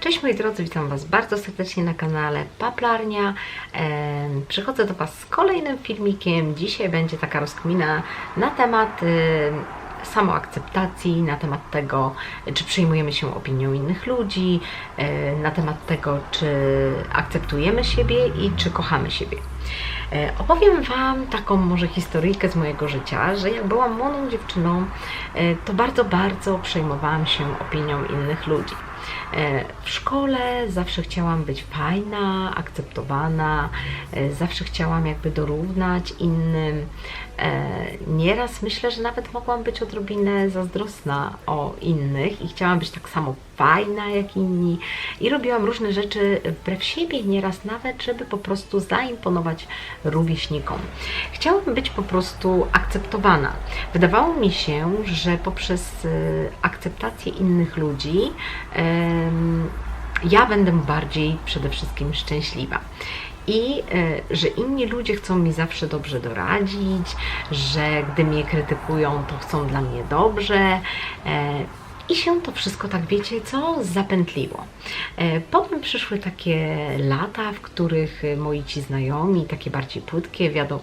Cześć moi drodzy, witam Was bardzo serdecznie na kanale Paplarnia. Em, Przychodzę do Was z kolejnym filmikiem. Dzisiaj będzie taka rozkmina na temat em, samoakceptacji, na temat tego, czy przyjmujemy się opinią innych ludzi, e, na temat tego, czy akceptujemy siebie i czy kochamy siebie. E, Opowiem Wam taką może historyjkę z mojego życia, że jak byłam młodą dziewczyną, e, to bardzo, bardzo przejmowałam się opinią innych ludzi. E, W szkole zawsze chciałam być fajna, akceptowana, e, zawsze chciałam jakby dorównać innym. E, Nieraz myślę, że nawet mogłam być odrobinę zazdrosna o innych i chciałam być tak samo fajna jak inni i robiłam różne rzeczy wbrew siebie, nieraz nawet, żeby po prostu zaimponować rówieśnikom. Chciałam być po prostu akceptowana. Wydawało mi się, że poprzez e, akceptację innych ludzi ja będę bardziej przede wszystkim szczęśliwa. I e, że inni ludzie chcą mi zawsze dobrze doradzić, że gdy mnie krytykują, to chcą dla mnie dobrze. E, i się to wszystko, tak wiecie, co zapętliło. E, Potem przyszły takie lata, w których moi ci znajomi, takie bardziej płytkie, wiadomo,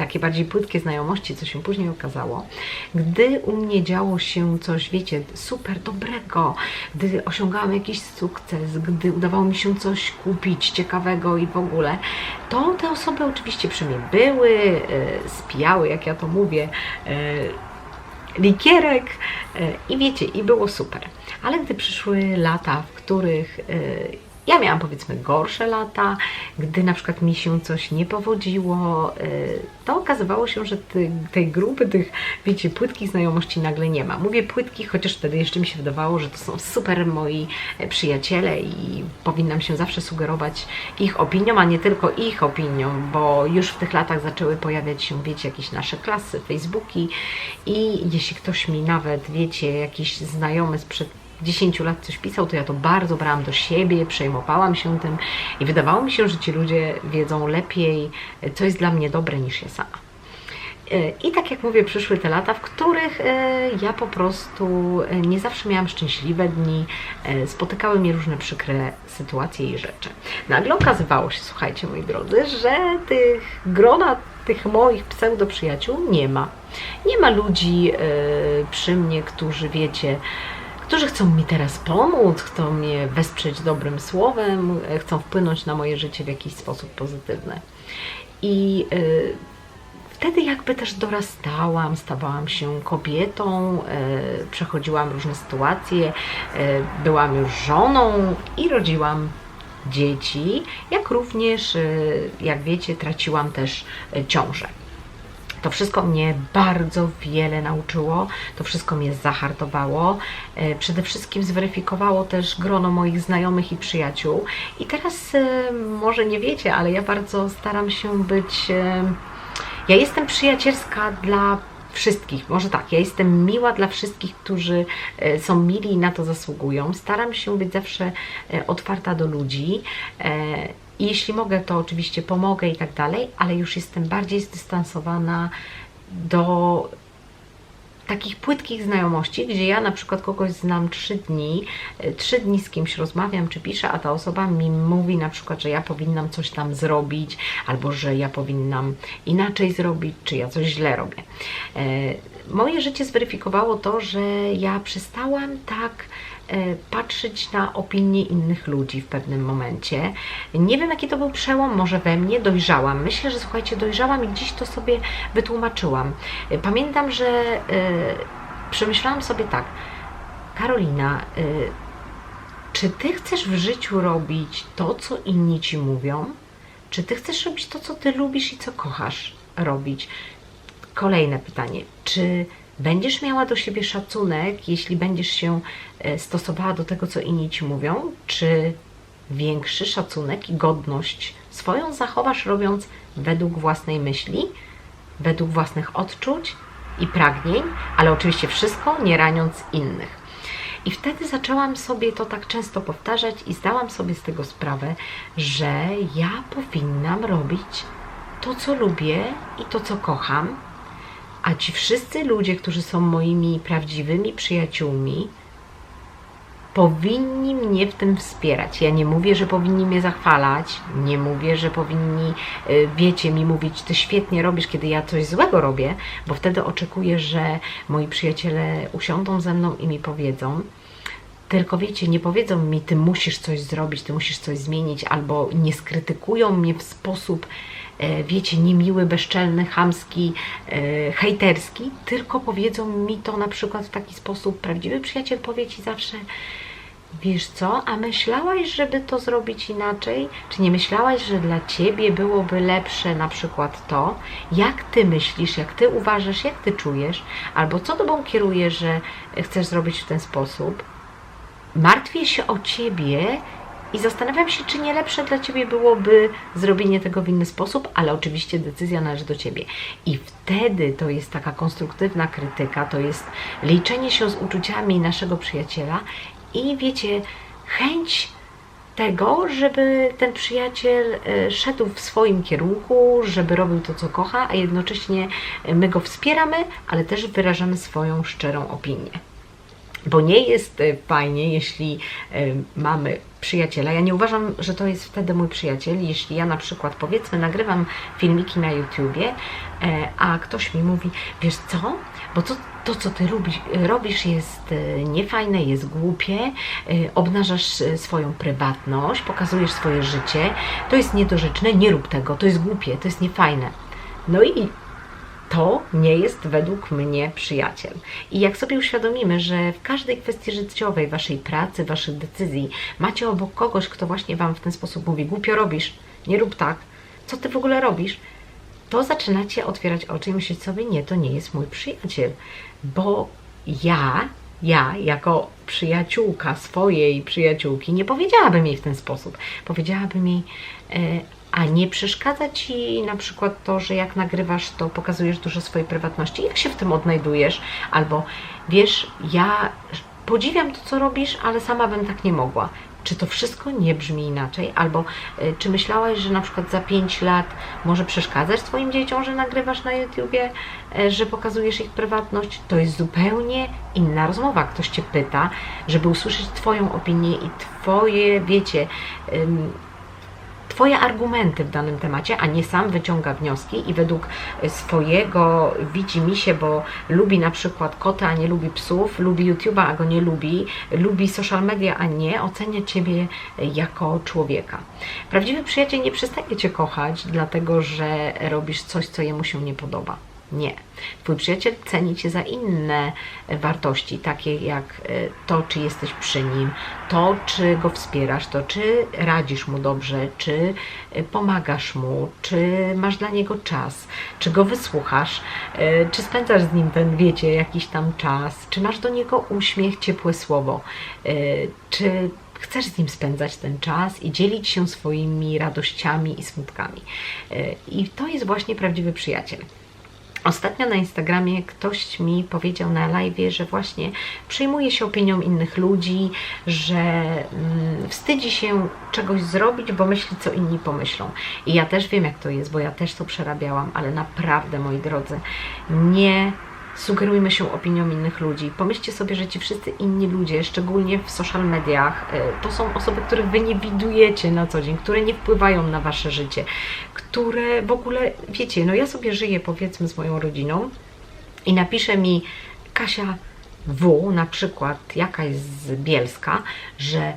takie bardziej płytkie znajomości, co się później okazało, gdy u mnie działo się coś, wiecie, super dobrego, gdy osiągałam jakiś sukces, gdy udawało mi się coś kupić ciekawego i w ogóle, to te osoby oczywiście przy mnie były, e, spijały, jak ja to mówię, e, likierek e, i wiecie, i było super. Ale gdy przyszły lata, w których ja miałam powiedzmy gorsze lata, gdy na przykład mi się coś nie powodziło, e, to okazywało się, że ty, tej grupy tych, wiecie, płytkich znajomości nagle nie ma. Mówię płytkich, chociaż wtedy jeszcze mi się wydawało, że to są super moi e, przyjaciele i powinnam się zawsze sugerować ich opinią, a nie tylko ich opinią, bo już w tych latach zaczęły pojawiać się, wiecie, jakieś nasze klasy, Facebooki i jeśli ktoś mi nawet, wiecie, jakiś znajomy sprzed 10 lat coś pisał, to ja to bardzo brałam do siebie, przejmowałam się tym i wydawało mi się, że ci ludzie wiedzą lepiej, co jest dla mnie dobre niż ja sama. E, I tak jak mówię, przyszły te lata, w których e, ja po prostu e, nie zawsze miałam szczęśliwe dni, spotykały mnie różne przykre sytuacje i rzeczy. Nagle okazywało się, słuchajcie moi drodzy, że tych grona tych moich pseudo-przyjaciół nie ma. Nie ma ludzi przy mnie, którzy wiecie, którzy chcą mi teraz pomóc, chcą mnie wesprzeć dobrym słowem, e, chcą wpłynąć na moje życie w jakiś sposób pozytywny. I y, wtedy jakby też dorastałam, stawałam się kobietą, e, przechodziłam różne sytuacje, e, byłam już żoną i rodziłam dzieci, jak również, e, jak wiecie, traciłam też e, ciążę. To wszystko mnie bardzo wiele nauczyło, to wszystko mnie zahartowało. E, Przede wszystkim zweryfikowało też grono moich znajomych i przyjaciół. I teraz e, może nie wiecie, ale ja bardzo staram się być. e, Ja jestem przyjacielska dla wszystkich. Może tak, ja jestem miła dla wszystkich, którzy są mili i na to zasługują. Staram się być zawsze otwarta do ludzi. I jeśli mogę, to oczywiście pomogę i tak dalej, ale już jestem bardziej zdystansowana do takich płytkich znajomości, gdzie ja na przykład kogoś znam trzy dni, e, trzy dni z kimś rozmawiam czy piszę, a ta osoba mi mówi na przykład, że ja powinnam coś tam zrobić, albo że ja powinnam inaczej zrobić, czy ja coś źle robię. E, Moje życie zweryfikowało to, że ja przestałam tak patrzeć na opinie innych ludzi w pewnym momencie. Nie wiem, jaki to był przełom, może we mnie dojrzałam. Myślę, że słuchajcie, dojrzałam i gdzieś to sobie wytłumaczyłam. E, Pamiętam, że e, przemyślałam sobie tak, Karolina, e, czy ty chcesz w życiu robić to, co inni ci mówią? Czy ty chcesz robić to, co ty lubisz i co kochasz robić? Kolejne pytanie. Czy będziesz miała do siebie szacunek, jeśli będziesz się e, stosowała do tego, co inni ci mówią? Czy większy szacunek i godność swoją zachowasz, robiąc według własnej myśli, według własnych odczuć i pragnień, ale oczywiście wszystko nie raniąc innych? I wtedy zaczęłam sobie to tak często powtarzać i zdałam sobie z tego sprawę, że ja powinnam robić to, co lubię i to, co kocham, a ci wszyscy ludzie, którzy są moimi prawdziwymi przyjaciółmi, powinni mnie w tym wspierać. Ja nie mówię, że powinni mnie zachwalać, nie mówię, że powinni, y, wiecie, mi mówić, ty świetnie robisz, kiedy ja coś złego robię, bo wtedy oczekuję, że moi przyjaciele usiądą ze mną i mi powiedzą. Tylko wiecie, nie powiedzą mi, ty musisz coś zrobić, ty musisz coś zmienić, albo nie skrytykują mnie w sposób, e, wiecie, niemiły, bezczelny, chamski, e, hejterski, tylko powiedzą mi to na przykład w taki sposób. Prawdziwy przyjaciel powie ci zawsze, wiesz co, a myślałaś, żeby to zrobić inaczej? Czy nie myślałaś, że dla ciebie byłoby lepsze na przykład to, jak ty myślisz, jak ty uważasz, jak ty czujesz, albo co tobą kieruje, że chcesz zrobić w ten sposób? Martwię się o ciebie i zastanawiam się, czy nie lepsze dla ciebie byłoby zrobienie tego w inny sposób, ale oczywiście decyzja należy do ciebie. I wtedy to jest taka konstruktywna krytyka, to jest liczenie się z uczuciami naszego przyjaciela i wiecie, chęć tego, żeby ten przyjaciel e, szedł w swoim kierunku, żeby robił to, co kocha, a jednocześnie my go wspieramy, ale też wyrażamy swoją szczerą opinię. Bo nie jest e, fajnie, jeśli e, mamy przyjaciela. Ja nie uważam, że to jest wtedy mój przyjaciel, jeśli ja na przykład powiedzmy nagrywam filmiki na YouTubie, e, a ktoś mi mówi, wiesz co, bo to, to co ty robisz jest niefajne, jest głupie, obnażasz swoją prywatność, pokazujesz swoje życie, to jest niedorzeczne, nie rób tego, to jest głupie, to jest niefajne. No i to nie jest według mnie przyjaciel. I jak sobie uświadomimy, że w każdej kwestii życiowej, waszej pracy, waszych decyzji macie obok kogoś, kto właśnie wam w ten sposób mówi: głupio robisz, nie rób tak, co ty w ogóle robisz, to zaczynacie otwierać oczy i myśleć sobie: nie, to nie jest mój przyjaciel, bo ja ja, jako przyjaciółka swojej przyjaciółki, nie powiedziałabym jej w ten sposób. Powiedziałabym jej, e, a nie przeszkadza Ci na przykład to, że jak nagrywasz, to pokazujesz dużo swojej prywatności? Jak się w tym odnajdujesz? Albo wiesz, ja podziwiam to, co robisz, ale sama bym tak nie mogła. Czy to wszystko nie brzmi inaczej? Albo y, czy myślałaś, że na przykład za 5 lat może przeszkadzać swoim dzieciom, że nagrywasz na YouTubie, y, że pokazujesz ich prywatność? To jest zupełnie inna rozmowa. Ktoś Cię pyta, żeby usłyszeć Twoją opinię i Twoje, wiecie, y, Twoje argumenty w danym temacie, a nie sam wyciąga wnioski i według swojego widzi mi się, bo lubi na przykład koty, a nie lubi psów, lubi YouTube'a, a go nie lubi, lubi social media, a nie, ocenia Ciebie jako człowieka. Prawdziwy przyjaciel nie przestaje Cię kochać, dlatego że robisz coś, co jemu się nie podoba. Nie. Twój przyjaciel ceni Cię za inne wartości, takie jak e, to, czy jesteś przy nim, to, czy go wspierasz, to, czy radzisz mu dobrze, czy e, pomagasz mu, czy masz dla niego czas, czy go wysłuchasz, e, czy spędzasz z nim ten, wiecie, jakiś tam czas, czy masz do niego uśmiech, ciepłe słowo, czy chcesz z nim spędzać ten czas i dzielić się swoimi radościami i smutkami. I to jest właśnie prawdziwy przyjaciel. Ostatnio na Instagramie ktoś mi powiedział na live, że właśnie przejmuje się opinią innych ludzi, że mm, wstydzi się czegoś zrobić, bo myśli, co inni pomyślą. I ja też wiem, jak to jest, bo ja też to przerabiałam, ale naprawdę, moi drodzy, nie sugerujmy się opinią innych ludzi. Pomyślcie sobie, że ci wszyscy inni ludzie, szczególnie w social mediach, e, to są osoby, których wy nie widujecie na co dzień, które nie wpływają na wasze życie, które w ogóle, wiecie, no ja sobie żyję powiedzmy z moją rodziną i napisze mi Kasia W, na przykład jakaś z Bielska, że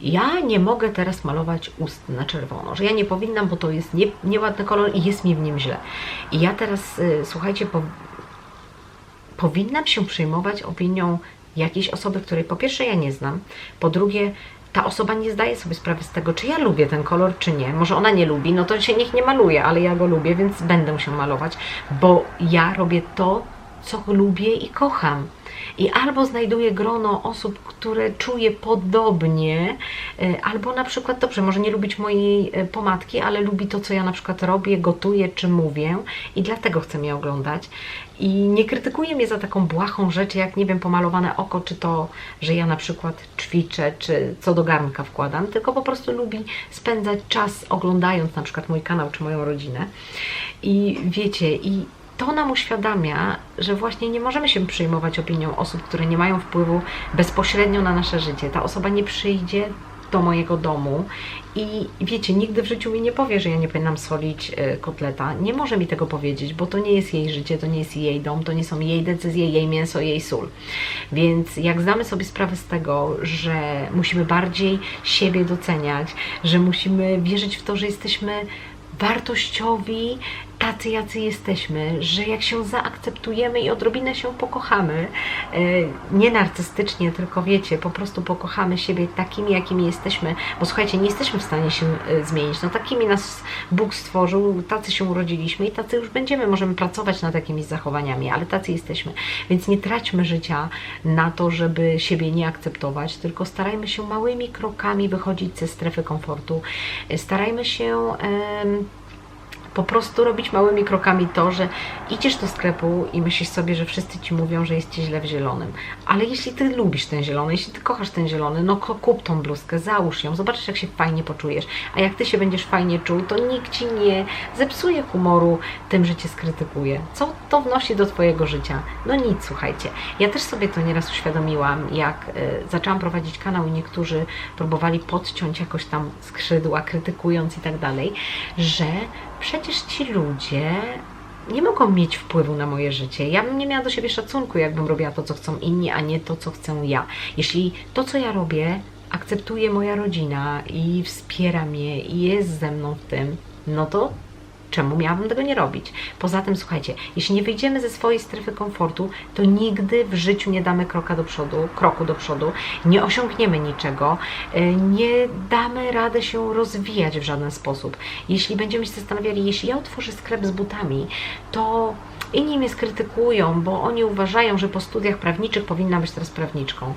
ja nie mogę teraz malować ust na czerwono, że ja nie powinnam, bo to jest nie, nieładny kolor i jest mi w nim źle. I ja teraz, y, słuchajcie, po, powinnam się przejmować opinią jakiejś osoby, której po pierwsze ja nie znam, po drugie ta osoba nie zdaje sobie sprawy z tego, czy ja lubię ten kolor, czy nie. Może ona nie lubi, no to się niech nie maluje, ale ja go lubię, więc będę się malować, bo ja robię to, co lubię i kocham. I albo znajduję grono osób, które czuję podobnie, e, albo na przykład, dobrze, może nie lubić mojej e, pomadki, ale lubi to, co ja na przykład robię, gotuję czy mówię i dlatego chce mnie oglądać. I nie krytykuje mnie za taką błahą rzecz, jak nie wiem, pomalowane oko, czy to, że ja na przykład ćwiczę, czy co do garnka wkładam, tylko po prostu lubi spędzać czas oglądając na przykład mój kanał, czy moją rodzinę. I wiecie, i to nam uświadamia, że właśnie nie możemy się przejmować opinią osób, które nie mają wpływu bezpośrednio na nasze życie. Ta osoba nie przyjdzie do mojego domu i wiecie, nigdy w życiu mi nie powie, że ja nie powinnam solić e, kotleta. Nie może mi tego powiedzieć, bo to nie jest jej życie, to nie jest jej dom, to nie są jej decyzje, jej mięso, jej sól. Więc jak zdamy sobie sprawę z tego, że musimy bardziej siebie doceniać, że musimy wierzyć w to, że jesteśmy wartościowi, tacy jacy jesteśmy, że jak się zaakceptujemy i odrobinę się pokochamy, e, nie narcystycznie, tylko wiecie, po prostu pokochamy siebie takimi, jakimi jesteśmy, bo słuchajcie, nie jesteśmy w stanie się e, zmienić, no takimi nas Bóg stworzył, tacy się urodziliśmy i tacy już będziemy, możemy pracować nad jakimiś zachowaniami, ale tacy jesteśmy, więc nie traćmy życia na to, żeby siebie nie akceptować, tylko starajmy się małymi krokami wychodzić ze strefy komfortu, E, starajmy się... po prostu robić małymi krokami to, że idziesz do sklepu i myślisz sobie, że wszyscy ci mówią, że jest ci źle w zielonym. Ale jeśli ty lubisz ten zielony, jeśli ty kochasz ten zielony, no kup tą bluzkę, załóż ją, zobaczysz jak się fajnie poczujesz. A jak ty się będziesz fajnie czuł, to nikt ci nie zepsuje humoru tym, że cię skrytykuje. Co to wnosi do twojego życia? No nic, słuchajcie. Ja też sobie to nieraz uświadomiłam, jak y, zaczęłam prowadzić kanał i niektórzy próbowali podciąć jakoś tam skrzydła, krytykując i tak dalej, że przecież ci ludzie nie mogą mieć wpływu na moje życie. Ja bym nie miała do siebie szacunku, jakbym robiła to, co chcą inni, a nie to, co chcę ja. Jeśli to, co ja robię, akceptuje moja rodzina i wspiera mnie i jest ze mną w tym, no to czemu miałabym tego nie robić? Poza tym, słuchajcie, jeśli nie wyjdziemy ze swojej strefy komfortu, to nigdy w życiu nie damy kroka do przodu, kroku do przodu, nie osiągniemy niczego, y, nie damy rady się rozwijać w żaden sposób. Jeśli będziemy się zastanawiali, jeśli ja otworzę sklep z butami, to inni mnie skrytykują, bo oni uważają, że po studiach prawniczych powinna być teraz prawniczką.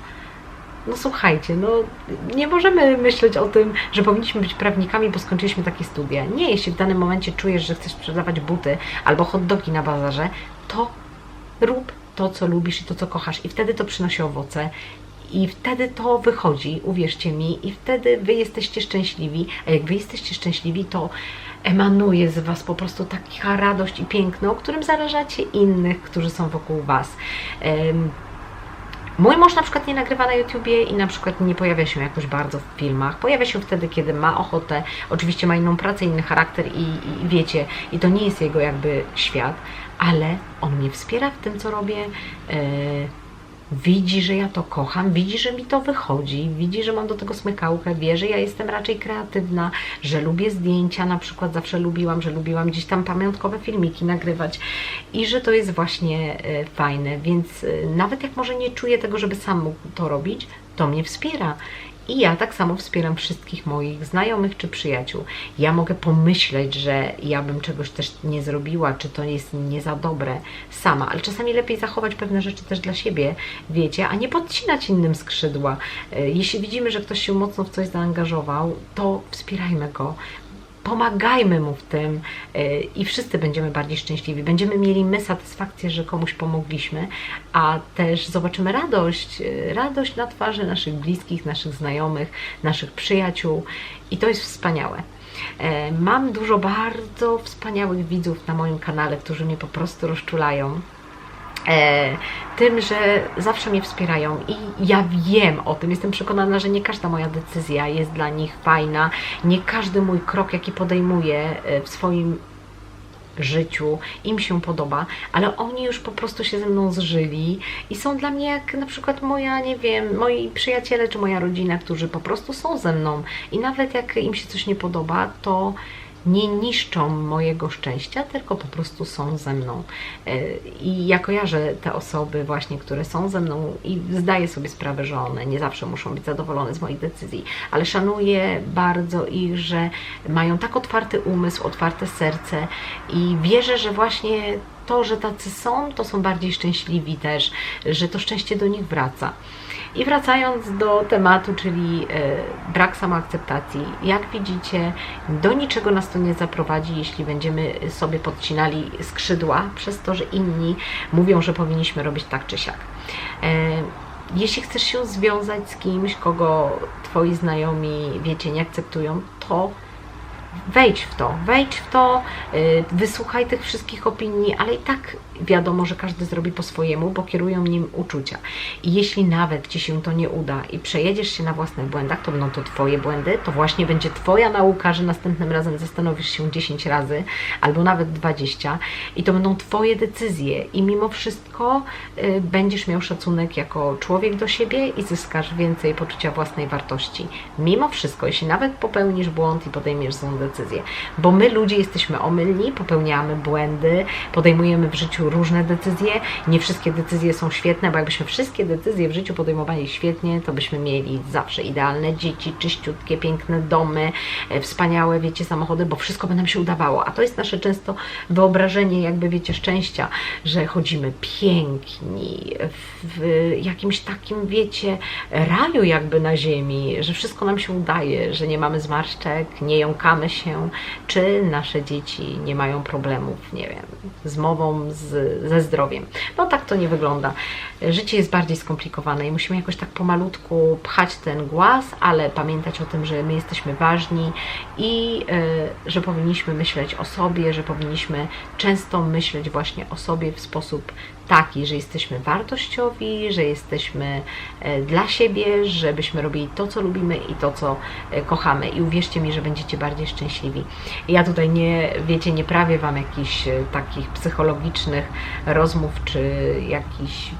No słuchajcie, no nie możemy myśleć o tym, że powinniśmy być prawnikami, bo skończyliśmy takie studia. Nie, jeśli w danym momencie czujesz, że chcesz sprzedawać buty albo hot dogi na bazarze, to rób to, co lubisz i to, co kochasz i wtedy to przynosi owoce. I wtedy to wychodzi, uwierzcie mi, i wtedy wy jesteście szczęśliwi. A jak wy jesteście szczęśliwi, to emanuje z was po prostu taka radość i piękno, którym zarażacie innych, którzy są wokół was. Mój mąż na przykład nie nagrywa na YouTubie i na przykład nie pojawia się jakoś bardzo w filmach. Pojawia się wtedy, kiedy ma ochotę. Oczywiście ma inną pracę, inny charakter i, i wiecie, i to nie jest jego jakby świat, ale on mnie wspiera w tym, co robię. E, widzi, że ja to kocham, widzi, że mi to wychodzi, widzi, że mam do tego smykałkę, wie, że ja jestem raczej kreatywna, że lubię zdjęcia, na przykład zawsze lubiłam, że lubiłam gdzieś tam pamiątkowe filmiki nagrywać i że to jest właśnie e, fajne, więc e, nawet jak może nie czuję tego, żeby sam mógł to robić, to mnie wspiera. I ja tak samo wspieram wszystkich moich znajomych czy przyjaciół. Ja mogę pomyśleć, że ja bym czegoś też nie zrobiła, czy to jest nie za dobre sama, ale czasami lepiej zachować pewne rzeczy też dla siebie, wiecie, a nie podcinać innym skrzydła. E, Jeśli widzimy, że ktoś się mocno w coś zaangażował, to wspierajmy go. Pomagajmy mu w tym e, i wszyscy będziemy bardziej szczęśliwi. Będziemy mieli my satysfakcję, że komuś pomogliśmy, a też zobaczymy radość, e, radość na twarzy naszych bliskich, naszych znajomych, naszych przyjaciół i to jest wspaniałe. E, Mam dużo bardzo wspaniałych widzów na moim kanale, którzy mnie po prostu rozczulają tym, że zawsze mnie wspierają i ja wiem o tym, jestem przekonana, że nie każda moja decyzja jest dla nich fajna, nie każdy mój krok, jaki podejmuję e, w swoim życiu im się podoba, ale oni już po prostu się ze mną zżyli i są dla mnie jak na przykład moja, nie wiem, moi przyjaciele czy moja rodzina, którzy po prostu są ze mną. I nawet jak im się coś nie podoba, to nie niszczą mojego szczęścia, tylko po prostu są ze mną. E, I ja kojarzę te osoby właśnie, które są ze mną i zdaję sobie sprawę, że one nie zawsze muszą być zadowolone z moich decyzji, ale szanuję bardzo ich, że mają tak otwarty umysł, otwarte serce i wierzę, że właśnie to, że tacy są, to są bardziej szczęśliwi też, że to szczęście do nich wraca. I wracając do tematu, czyli e, brak samoakceptacji, jak widzicie, do niczego nas to nie zaprowadzi, jeśli będziemy sobie podcinali skrzydła przez to, że inni mówią, że powinniśmy robić tak czy siak. E, jeśli chcesz się związać z kimś, kogo twoi znajomi, wiecie, nie akceptują, to wejdź w to, wejdź w to, y, wysłuchaj tych wszystkich opinii, ale i tak wiadomo, że każdy zrobi po swojemu, bo kierują nim uczucia. I jeśli nawet Ci się to nie uda i przejedziesz się na własnych błędach, to będą to Twoje błędy, to właśnie będzie Twoja nauka, że następnym razem zastanowisz się 10 razy albo nawet 20 i to będą Twoje decyzje i mimo wszystko y, będziesz miał szacunek jako człowiek do siebie i zyskasz więcej poczucia własnej wartości. Mimo wszystko, jeśli nawet popełnisz błąd i podejmiesz złą decyzję, bo my ludzie jesteśmy omylni, popełniamy błędy, podejmujemy w życiu różne decyzje, nie wszystkie decyzje są świetne, bo jakbyśmy wszystkie decyzje w życiu podejmowali świetnie, to byśmy mieli zawsze idealne dzieci, czyściutkie, piękne domy, e, wspaniałe, wiecie, samochody, bo wszystko by nam się udawało. A to jest nasze często wyobrażenie, jakby wiecie, szczęścia, że chodzimy piękni, w jakimś takim, wiecie, raju jakby na ziemi, że wszystko nam się udaje, że nie mamy zmarszczek, nie jąkamy się, czy nasze dzieci nie mają problemów, nie wiem, z mową, z, ze zdrowiem. No tak to nie wygląda. Życie jest bardziej skomplikowane i musimy jakoś tak pomalutku pchać ten głaz, ale pamiętać o tym, że my jesteśmy ważni i y, że powinniśmy myśleć o sobie, że powinniśmy często myśleć właśnie o sobie w sposób taki, że jesteśmy wartościowi, że jesteśmy e, dla siebie, żebyśmy robili to, co lubimy i to, co e, kochamy. I uwierzcie mi, że będziecie bardziej szczęśliwi. Ja tutaj nie, wiecie, nie prawię Wam jakichś e, takich psychologicznych rozmów, czy jakichś,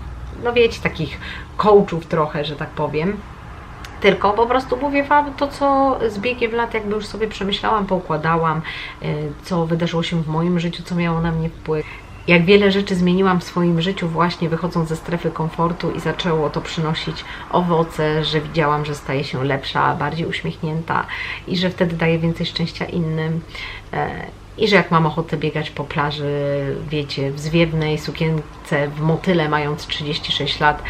no wiecie, takich coachów trochę, że tak powiem tylko po prostu mówię Wam to, co z biegiem lat jakby już sobie przemyślałam, poukładałam, co wydarzyło się w moim życiu, co miało na mnie wpływ jak wiele rzeczy zmieniłam w swoim życiu, właśnie wychodząc ze strefy komfortu i zaczęło to przynosić owoce, że widziałam, że staję się lepsza, bardziej uśmiechnięta i że wtedy daję więcej szczęścia innym. E, I że jak mam ochotę biegać po plaży, wiecie, w zwiewnej sukience, w motyle, mając 36 lat,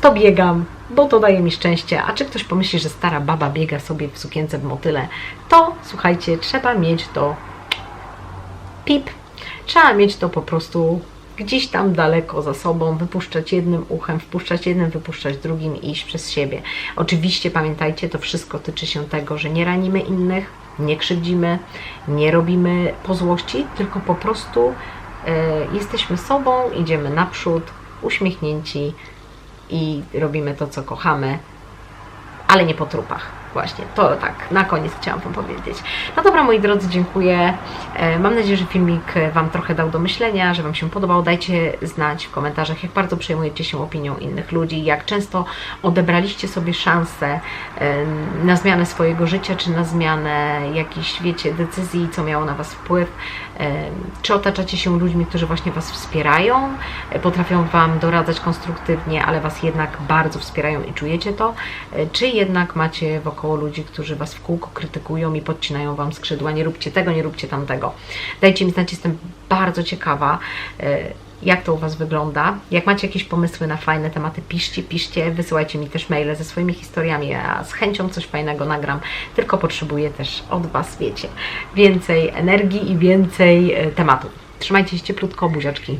to biegam, bo to daje mi szczęście. A czy ktoś pomyśli, że stara baba biega sobie w sukience w motyle, to słuchajcie, trzeba mieć to pip Trzeba mieć to po prostu gdzieś tam daleko za sobą, wypuszczać jednym uchem, wpuszczać jednym, wypuszczać drugim i iść przez siebie. Oczywiście pamiętajcie, to wszystko tyczy się tego, że nie ranimy innych, nie krzywdzimy, nie robimy po złości, tylko po prostu e, jesteśmy sobą, idziemy naprzód, uśmiechnięci i robimy to, co kochamy, ale nie po trupach. Właśnie, to tak, na koniec chciałam Wam powiedzieć. No dobra, moi drodzy, dziękuję. E, mam nadzieję, że filmik Wam trochę dał do myślenia, że Wam się podobał. Dajcie znać w komentarzach, jak bardzo przejmujecie się opinią innych ludzi, jak często odebraliście sobie szansę e, na zmianę swojego życia, czy na zmianę jakichś, wiecie, decyzji, co miało na Was wpływ. E, czy otaczacie się ludźmi, którzy właśnie Was wspierają, potrafią Wam doradzać konstruktywnie, ale Was jednak bardzo wspierają i czujecie to, czy jednak macie wokół wokoło ludzi, którzy Was w kółko krytykują i podcinają Wam skrzydła. Nie róbcie tego, nie róbcie tamtego. Dajcie mi znać, jestem bardzo ciekawa e, jak to u Was wygląda. Jak macie jakieś pomysły na fajne tematy, piszcie, piszcie, wysyłajcie mi też maile ze swoimi historiami. Ja z chęcią coś fajnego nagram, tylko potrzebuję też od Was, wiecie, więcej energii i więcej e, tematów. Trzymajcie się cieplutko, buziaczki.